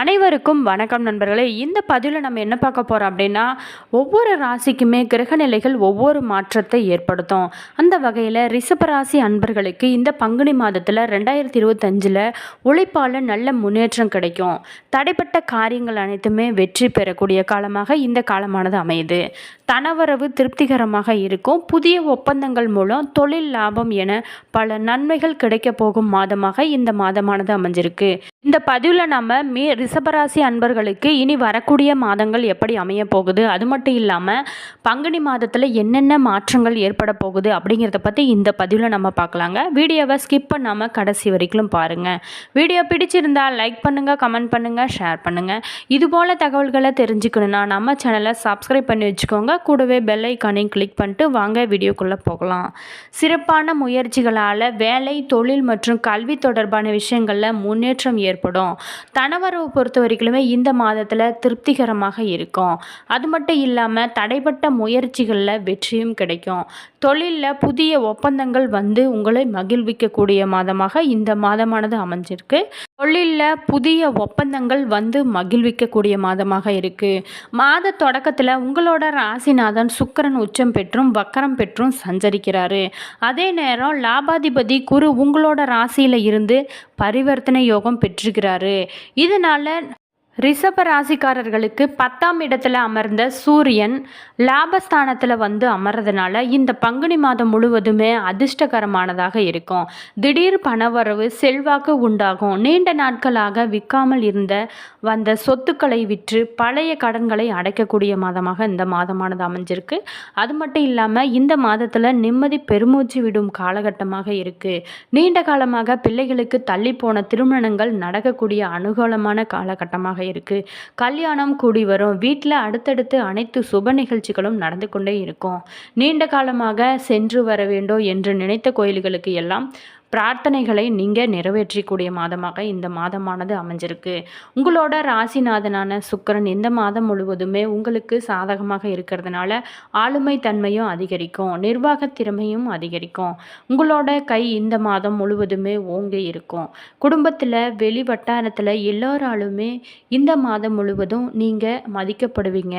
அனைவருக்கும் வணக்கம் நண்பர்களே. இந்த பதிவில் நம்ம என்ன பார்க்க போகிறோம் அப்படின்னா ஒவ்வொரு ராசிக்குமே கிரகநிலைகள் ஒவ்வொரு மாற்றத்தை ஏற்படுத்தும். அந்த வகையில் ரிஷபராசி அன்பர்களுக்கு இந்த பங்குனி மாதத்தில் ரெண்டாயிரத்தி இருபத்தஞ்சில் உழைப்பால் நல்ல முன்னேற்றம் கிடைக்கும். தடைப்பட்ட காரியங்கள் அனைத்துமே வெற்றி பெறக்கூடிய காலமாக இந்த காலமானது அமையுது. தனவரவு திருப்திகரமாக இருக்கும். புதிய ஒப்பந்தங்கள் மூலம் தொழில் லாபம் என பல நன்மைகள் கிடைக்க போகும் மாதமாக இந்த மாதமானது அமைஞ்சிருக்கு. இந்த பதிவில் நம்ம மே ரிஷபராசி அன்பர்களுக்கு இனி வரக்கூடிய மாதங்கள் எப்படி அமைய போகுது? அது மட்டும் இல்லாமல் பங்குனி மாதத்தில் என்னென்ன மாற்றங்கள் ஏற்பட போகுது அப்படிங்கிறத பற்றி இந்த பதிவில் நம்ம பார்க்கலாங்க. வீடியோவை ஸ்கிப் பண்ணாமல் கடைசி வரைக்கும் பாருங்கள் வீடியோ பிடிச்சிருந்தால் லைக் பண்ணுங்கள் கமெண்ட் பண்ணுங்கள் ஷேர் பண்ணுங்கள் இதுபோல் தகவல்களை தெரிஞ்சுக்கணுன்னா நம்ம சேனலை சப்ஸ்கிரைப் பண்ணி வச்சுக்கோங்க. கூடவே பெல் ஐக்கானையும் கிளிக் பண்ணிட்டு வாங்க வீடியோக்குள்ளே போகலாம். சிறப்பான முயற்சிகளால் வேலை தொழில் மற்றும் கல்வி தொடர்பான விஷயங்களில் முன்னேற்றம் ஏற்படும் தனவரவு பொறுத்த வரைக்குமே இந்த மாதத்தில் திருப்திகரமாக இருக்கும். அது மட்டும் இல்லாமல் தடைப்பட்ட முயற்சிகளில் வெற்றியும் கிடைக்கும். தொழிலில் புதிய ஒப்பந்தங்கள் வந்து உங்களை மகிழ்விக்கக்கூடிய மாதமாக இந்த மாதமானது அமைஞ்சிருக்கு. தொழிலில் புதிய ஒப்பந்தங்கள் வந்து மகிழ்விக்கக்கூடிய மாதமாக இருக்குது மாத தொடக்கத்தில் உங்களோட ராசிநாதன் சுக்கிரன் உச்சம் பெற்றும் வக்கரம் பெற்றும் சஞ்சரிக்கிறாரு. அதே நேரம் லாபாதிபதி குரு உங்களோட ராசியில் இருந்து பரிவர்த்தனை யோகம் பெற்று பெற்றிருக்கிறாரு இதனால் ரிஷப ராசிக்காரர்களுக்கு பத்தாம் இடத்துல அமர்ந்த சூரியன் லாபஸ்தானத்தில் வந்து அமர்றதுனால இந்த பங்குனி மாதம் முழுவதுமே அதிர்ஷ்டகரமானதாக இருக்கும். திடீர் பணவரவு செல்வாக்கு உண்டாகும். நீண்ட நாட்களாக விற்காமல் இருந்த வந்த சொத்துக்களை விற்று பழைய கடன்களை அடைக்கக்கூடிய மாதமாக இந்த மாதமானது அமைஞ்சிருக்கு. அது மட்டும் இல்லாமல் இந்த மாதத்தில் நிம்மதி பெருமூச்சு விடும் காலகட்டமாக இருக்குது நீண்ட காலமாக பிள்ளைகளுக்கு தள்ளி போன திருமணங்கள் நடக்கக்கூடிய அனுகூலமான காலகட்டமாக இருக்குது கல்யாணம் கூடி வரும். வீட்டில் அடுத்தடுத்து அனைத்து சுப நிகழ்ச்சிகளும் நடந்து கொண்டே இருக்கும். நீண்ட காலமாக சென்று வர வேண்டும் என்று நினைத்த கோயில்களுக்கு எல்லாம் பிரார்த்தனைகளை நீங்கள் நிறைவேற்றக்கூடிய மாதமாக இந்த மாதமானது அமைஞ்சிருக்கு. உங்களோட ராசிநாதனான சுக்கரன் இந்த மாதம் முழுவதுமே உங்களுக்கு சாதகமாக இருக்கிறதுனால ஆளுமை தன்மையும் அதிகரிக்கும் நிர்வாக திறமையும் அதிகரிக்கும். உங்களோட கை இந்த மாதம் முழுவதுமே ஓங்கி இருக்கும். குடும்பத்தில் வெளி வட்டாரத்தில் எல்லோராலுமே இந்த மாதம் முழுவதும் நீங்கள் மதிக்கப்படுவீங்க.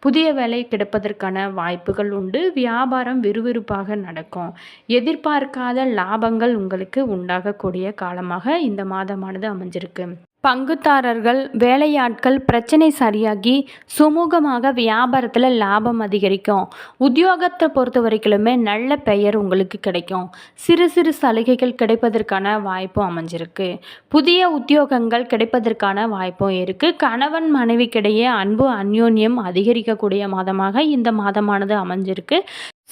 புதிய வேலை கிடைப்பதற்கான வாய்ப்புகள் உண்டு. வியாபாரம் விறுவிறுப்பாக நடக்கும். எதிர்பார்க்காத லாபங்கள் உங்கள் உங்களுக்கு உண்டாகக்கூடிய காலமாக இந்த மாதமானது அமைஞ்சிருக்கு. பங்குதாரர்கள் வேலையாட்கள் பிரச்சனை சரியாகி சுமூகமாக வியாபாரத்தில் லாபம் அதிகரிக்கும். உத்தியோகத்தை பொறுத்த வரைக்குமே நல்ல பெயர் உங்களுக்கு கிடைக்கும். சிறு சிறு சலுகைகள் கிடைப்பதற்கான வாய்ப்பும் அமைஞ்சிருக்கு. புதிய உத்தியோகங்கள் கிடைப்பதற்கான வாய்ப்பும் இருக்குது கணவன் மனைவிக்கிடையே அன்பு அந்யோன்யம் அதிகரிக்கக்கூடிய மாதமாக இந்த மாதமானது அமைஞ்சிருக்கு.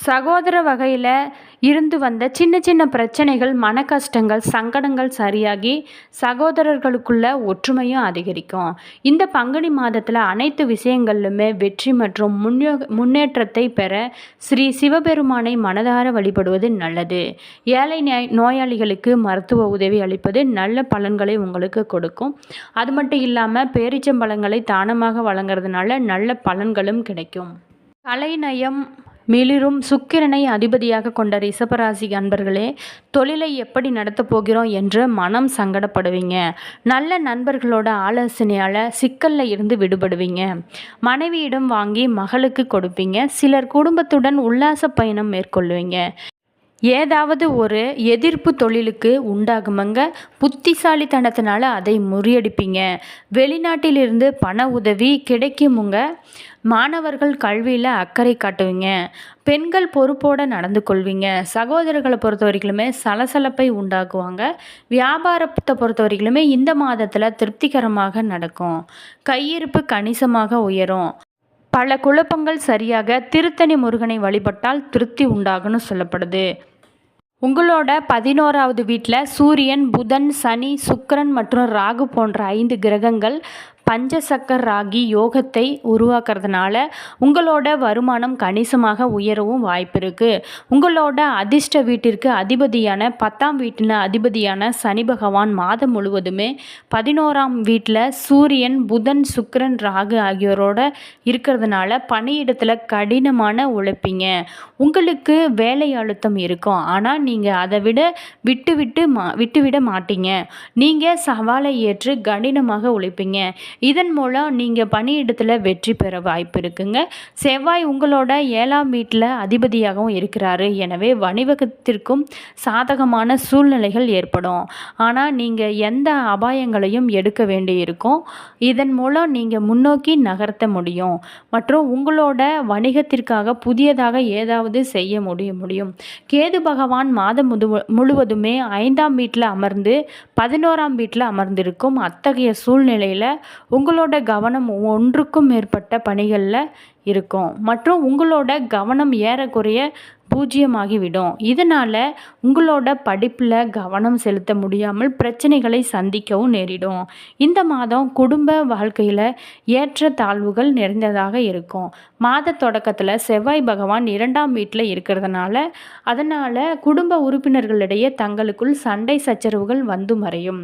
சகோதர வகையில் இருந்து வந்த சின்ன சின்ன பிரச்சனைகள் மன கஷ்டங்கள் சங்கடங்கள் சரியாகி சகோதரர்களுக்குள்ள ஒற்றுமையும் அதிகரிக்கும். இந்த பங்குனி மாதத்தில் அனைத்து விஷயங்களிலுமே வெற்றி மற்றும் முன்னே முன்னேற்றத்தை பெற ஸ்ரீ சிவபெருமானை மனதார வழிபடுவது நல்லது. ஏழை நோயாளிகளுக்கு மருத்துவ உதவி அளிப்பது நல்ல பலன்களை உங்களுக்கு கொடுக்கும். அது மட்டும் இல்லாமல் பேரிச்சம்பழங்களை தானமாக வழங்குறதுனால நல்ல பலன்களும் கிடைக்கும். கலைநயம் மிளிரும் சுக்கிரனை அதிபதியாக கொண்ட ரிஷபராசி அன்பர்களே தொழிலை எப்படி நடத்தப் போகிறோம் என்று மனம் சங்கடப்படுவீங்க. நல்ல நண்பர்களோட ஆலோசனையால் சிக்கலில் இருந்து விடுபடுவீங்க. மனைவியிடம் வாங்கி மகளுக்கு கொடுப்பீங்க. சிலர் குடும்பத்துடன் உல்லாச பயணம் மேற்கொள்வீங்க. ஏதாவது ஒரு எதிர்ப்பு தொழிலுக்கு உண்டாகுமங்க. புத்திசாலித்தனத்தினால அதை முறியடிப்பீங்க. வெளிநாட்டிலிருந்து பண உதவி கிடைக்குமுங்க. மாணவர்கள் கல்வியில் அக்கறை காட்டுவீங்க. பெண்கள் பொறுப்போடு நடந்து கொள்வீங்க. சகோதரர்களை பொறுத்த வரைக்குமே சலசலப்பை உண்டாக்குவாங்க. வியாபாரத்தை பொறுத்த வரைக்குமே இந்த மாதத்தில் திருப்திகரமாக நடக்கும். கையிருப்பு கணிசமாக உயரும். பல குழப்பங்கள் சரியாக திருத்தணி முருகனை வழிபட்டால் திருப்தி உண்டாகும்னு சொல்லப்படுது. உங்களோட பதினோராவது வீட்டில் சூரியன் புதன் சனி சுக்கிரன் மற்றும் ராகு போன்ற ஐந்து கிரகங்கள் பஞ்சசக்கர் ராகி யோகத்தை உருவாக்குறதுனால உங்களோட வருமானம் கணிசமாக உயரவும் வாய்ப்பு இருக்குது உங்களோட அதிர்ஷ்ட வீட்டிற்கு அதிபதியான பத்தாம் வீட்டில் அதிபதியான சனி பகவான் மாதம் முழுவதுமே பதினோராம் வீட்டில் சூரியன் புதன் சுக்கரன் ராகு ஆகியோரோட இருக்கிறதுனால பணியிடத்தில் கடினமான உழைப்பீங்க. உங்களுக்கு வேலை அழுத்தம் இருக்கும். ஆனால் நீங்கள் அதை விட விட்டு விட்டு மா விட்டுவிட மாட்டீங்க. நீங்கள் சவாலை ஏற்று கடினமாக உழைப்பீங்க. இதன் மூலம் நீங்கள் பணியிடத்தில் வெற்றி பெற வாய்ப்பு இருக்குங்க. செவ்வாய் உங்களோட ஏழாம் வீட்டில் அதிபதியாகவும் இருக்கிறாரு. எனவே வணிகத்திற்கும் சாதகமான சூழ்நிலைகள் ஏற்படும். ஆனால் நீங்கள் எந்த அபாயங்களையும் எடுக்க வேண்டியிருக்கும். இதன் மூலம் நீங்கள் முன்னோக்கி நகர்த்த முடியும். மற்றும் உங்களோட வணிகத்திற்காக புதியதாக ஏதாவது செய்ய முடிய முடியும். கேது பகவான் மாதம் முது முழுவதுமே ஐந்தாம் வீட்டில் அமர்ந்து பதினோராம் வீட்டில் அமர்ந்திருக்கும் அத்தகைய சூழ்நிலையில் உங்களோட கவனம் ஒன்றுக்கும் மேற்பட்ட பணிகளில் இருக்கும். மற்றும் உங்களோட கவனம் ஏறக்குறைய பூஜ்ஜியமாகிவிடும் இதனால் உங்களோட படிப்பில் கவனம் செலுத்த முடியாமல் பிரச்சனைகளை சந்திக்கவும் நேரிடும். இந்த மாதம் குடும்ப வாழ்க்கையில் ஏற்ற தாழ்வுகள் நிறைந்ததாக இருக்கும். மாத தொடக்கத்தில் செவ்வாய் பகவான் இரண்டாம் வீட்டில் இருக்கிறதுனால அதனால் குடும்ப உறுப்பினர்களிடையே தங்களுக்குள் சண்டை சச்சரவுகள் வந்து மறையும்.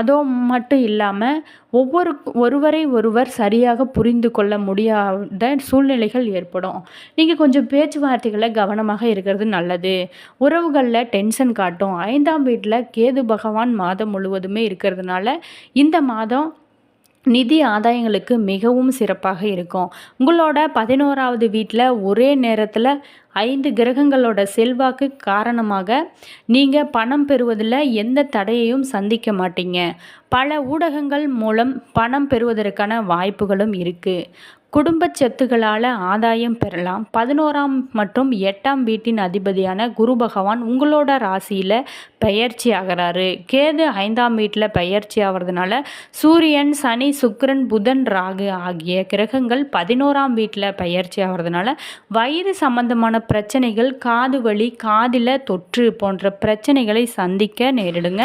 அதோ மட்டும் இல்லாமல் ஒவ்வொரு ஒருவரை ஒருவர் சரியாக புரிந்து கொள்ள முடியாத சூழ்நிலைகள் ஏற்படும். நீங்கள் கொஞ்சம் பேச்சுவார்த்தைகளை கவனமாக இருக்கிறது நல்லது. உறவுகளில் டென்ஷன் காட்டும். ஐந்தாம் வீட்டில் கேது பகவான் மாதம் முழுவதுமே இருக்கிறதுனால இந்த மாதம் நிதி ஆதாயங்களுக்கு மிகவும் சிறப்பாக இருக்கும். உங்களோட பதினோராவது வீட்டில் ஒரே நேரத்தில் ஐந்து கிரகங்களோட செல்வாக்கு காரணமாக நீங்கள் பணம் பெறுவதில் எந்த தடையையும் சந்திக்க மாட்டீங்க. பல ஊடகங்கள் மூலம் பணம் பெறுவதற்கான வாய்ப்புகளும் இருக்குது குடும்ப சொத்துகளால் ஆதாயம் பெறலாம். பதினோராம் மற்றும் எட்டாம் வீட்டின் அதிபதியான குரு பகவான் உங்களோட ராசியில் பெயர்ச்சி ஆகிறாரு. கேது ஐந்தாம் வீட்டில் பெயர்ச்சி ஆகிறதுனால சூரியன் சனி சுக்கரன் புதன் ராகு ஆகிய கிரகங்கள் பதினோராம் வீட்டில் பெயர்ச்சி ஆகிறதுனால வயிறு சம்பந்தமான பிரச்சனைகள் காது வலி காதில் தொற்று போன்ற பிரச்சனைகளை சந்திக்க நேரிடுங்க.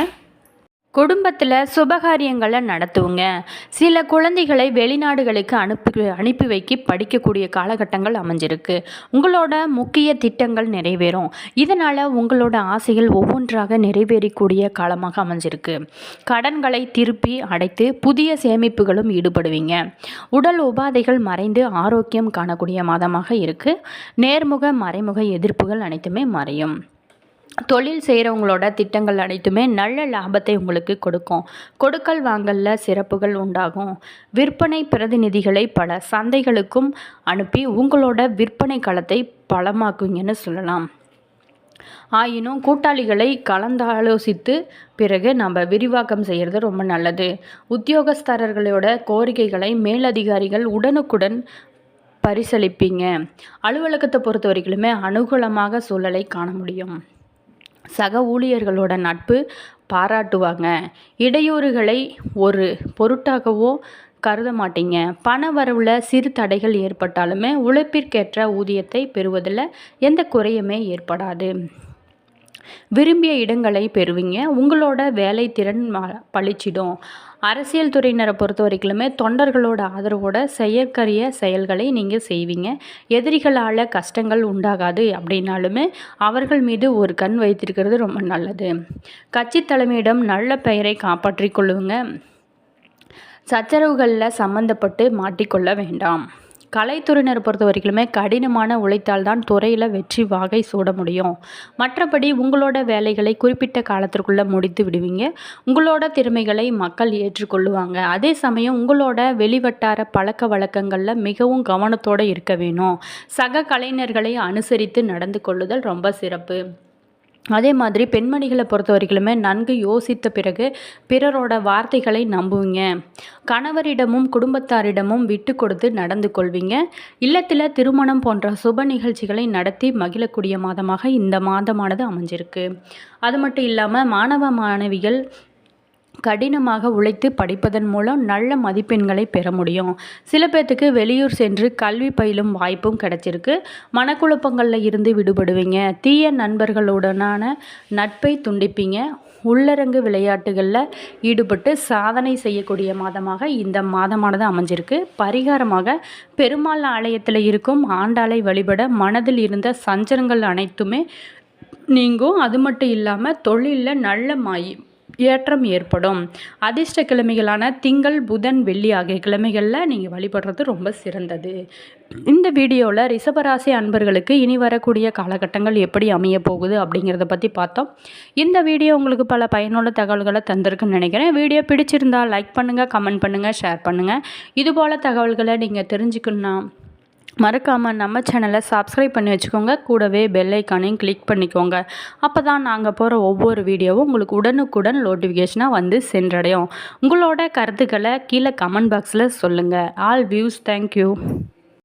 குடும்பத்தில் சுபகாரியங்களை நடத்துவோங்க. சில குழந்தைகளை வெளிநாடுகளுக்கு அனுப்பி அனுப்பி வைக்கி படிக்கக்கூடிய காலகட்டங்கள் அமைஞ்சிருக்கு. உங்களோட முக்கிய திட்டங்கள் நிறைவேறும். இதனால் உங்களோட ஆசைகள் ஒவ்வொன்றாக நிறைவேறக்கூடிய காலமாக அமைஞ்சிருக்கு. கடன்களை திருப்பி அடைத்து புதிய சேமிப்புகளும் ஈடுபடுவீங்க. உடல் உபாதைகள் மறைந்து ஆரோக்கியம் காணக்கூடிய மாதமாக இருக்குது நேர்முக மறைமுக எதிர்ப்புகள் அனைத்துமே மறையும். தொழில் செய்கிறவங்களோட திட்டங்கள் அனைத்துமே நல்ல லாபத்தை உங்களுக்கு கொடுக்கும். கொடுக்கல் வாங்கலில் சிறப்புகள் உண்டாகும். விற்பனை பிரதிநிதிகளை பல சந்தைகளுக்கும் அனுப்பி உங்களோட விற்பனை களத்தை பலமாக்குங்கன்னு சொல்லலாம். ஆயினும் கூட்டாளிகளை கலந்தாலோசித்து பிறகு நம்ம விரிவாக்கம் செய்கிறது ரொம்ப நல்லது. உத்தியோகஸ்தரர்களோட கோரிக்கைகளை மேலதிகாரிகள் உடனுக்குடன் பரிசளிப்பீங்க. அலுவலகத்தை பொறுத்த வரைக்குமே அனுகூலமாக சூழலை காண முடியும். சக ஊழியர்களோட நட்பு பாராட்டுவாங்க. இடையூறுகளை ஒரு பொருட்டாகவோ கருத மாட்டீங்க. பண வரவில் சிறு தடைகள் ஏற்பட்டாலுமே உழைப்பிற்கேற்ற ஊதியத்தை பெறுவதில் எந்த குறையுமே ஏற்படாது. விரும்பிய இடங்களை பெறுவீங்க. உங்களோட வேலை திறன் பளிச்சிடும். அரசியல் துறையினரை பொறுத்த வரைக்குமே தொண்டர்களோட ஆதரவோட செயற்கரிய செயல்களை நீங்கள் செய்வீங்க. எதிரிகளால் கஷ்டங்கள் உண்டாகாது அப்படின்னாலுமே அவர்கள் மீது ஒரு கண் வைத்திருக்கிறது ரொம்ப நல்லது. கட்சி தலைமையிடம் நல்ல பெயரை காப்பாற்றிக் கொள்ளுங்க. சச்சரவுகளில் சம்மந்தப்பட்டு மாட்டிக்கொள்ள வேண்டாம். கலைத்துறையினர் பொறுத்த வரைக்குமே கடினமான உழைத்தால் தான் துறையில் வெற்றி வாகை சூட முடியும். மற்றபடி உங்களோட வேலைகளை குறிப்பிட்ட காலத்திற்குள்ளே முடித்து விடுவீங்க. உங்களோட திறமைகளை மக்கள் ஏற்றுக்கொள்ளுவாங்க. அதே சமயம் உங்களோட வெளிவட்டார பழக்க வழக்கங்களில் மிகவும் கவனத்தோடு இருக்க வேணும். சக கலைஞர்களை அனுசரித்து நடந்து கொள்ளுதல் ரொம்ப சிறப்பு. அதே மாதிரி பெண்மணிகளை பொறுத்த வரைக்குமே நன்கு யோசித்த பிறகு பிறரோட வார்த்தைகளை நம்புவீங்க. கணவரிடமும் குடும்பத்தாரிடமும் விட்டு கொடுத்து நடந்து கொள்வீங்க. இல்லத்தில் திருமணம் போன்ற சுப நிகழ்ச்சிகளை நடத்தி மகிழக்கூடிய மாதமாக இந்த மாதமானது அமைஞ்சிருக்கு. அது மட்டும் இல்லாமல் மாணவ மாணவிகள் கடினமாக உழைத்து படிப்பதன் மூலம் நல்ல மதிப்பெண்களை பெற முடியும். சில பேர்த்துக்கு வெளியூர் சென்று கல்வி பயிலும் வாய்ப்பும் கிடைச்சிருக்கு. மனக்குழப்பங்களில் இருந்து விடுபடுவீங்க. தீய நண்பர்களுடனான நட்பை துண்டிப்பீங்க. உள்ளரங்கு விளையாட்டுகளில் ஈடுபட்டு சாதனை செய்யக்கூடிய மாதமாக இந்த மாதமானது அமைஞ்சிருக்கு. பரிகாரமாக பெருமாள் ஆலயத்தில் இருக்கும் ஆண்டாளை வழிபட மனதில் இருந்த சஞ்சலங்கள் அனைத்துமே நீங்கும். அது மட்டும் இல்லாமல் தொழிலில் நல்ல மாயி ஏற்றம் ஏற்படும். அதிர்ஷ்ட கிழமைகளான திங்கள் புதன் வெள்ளி ஆகிய கிழமைகளில் நீங்கள் வழிபடுறது ரொம்ப சிறந்தது. இந்த வீடியோவில் ரிஷபராசி அன்பர்களுக்கு இனி வரக்கூடிய காலகட்டங்கள் எப்படி அமைய போகுது அப்படிங்கிறத பற்றி பார்த்தோம். இந்த வீடியோ உங்களுக்கு பல பயனுள்ள தகவல்களை தந்திருக்குன்னு நினைக்கிறேன். வீடியோ பிடிச்சிருந்தால் லைக் பண்ணுங்கள் கமெண்ட் பண்ணுங்கள் ஷேர் பண்ணுங்கள் இதுபோல் தகவல்களை நீங்கள் தெரிஞ்சுக்கணுன்னா மறக்காமல் நம்ம சேனலை சப்ஸ்கிரைப் பண்ணி வச்சுக்கோங்க. கூடவே பெல் ஐக்கானையும் கிளிக் பண்ணிக்கோங்க. அப்போ தான் நாங்கள் போகிற ஒவ்வொரு வீடியோவும் உங்களுக்கு உடனுக்குடன் நோட்டிஃபிகேஷனாக வந்து சென்றடையும். உங்களோட கருத்துக்களை கீழே கமெண்ட் பாக்ஸில் சொல்லுங்கள் ஆல் வியூஸ் தேங்க்யூ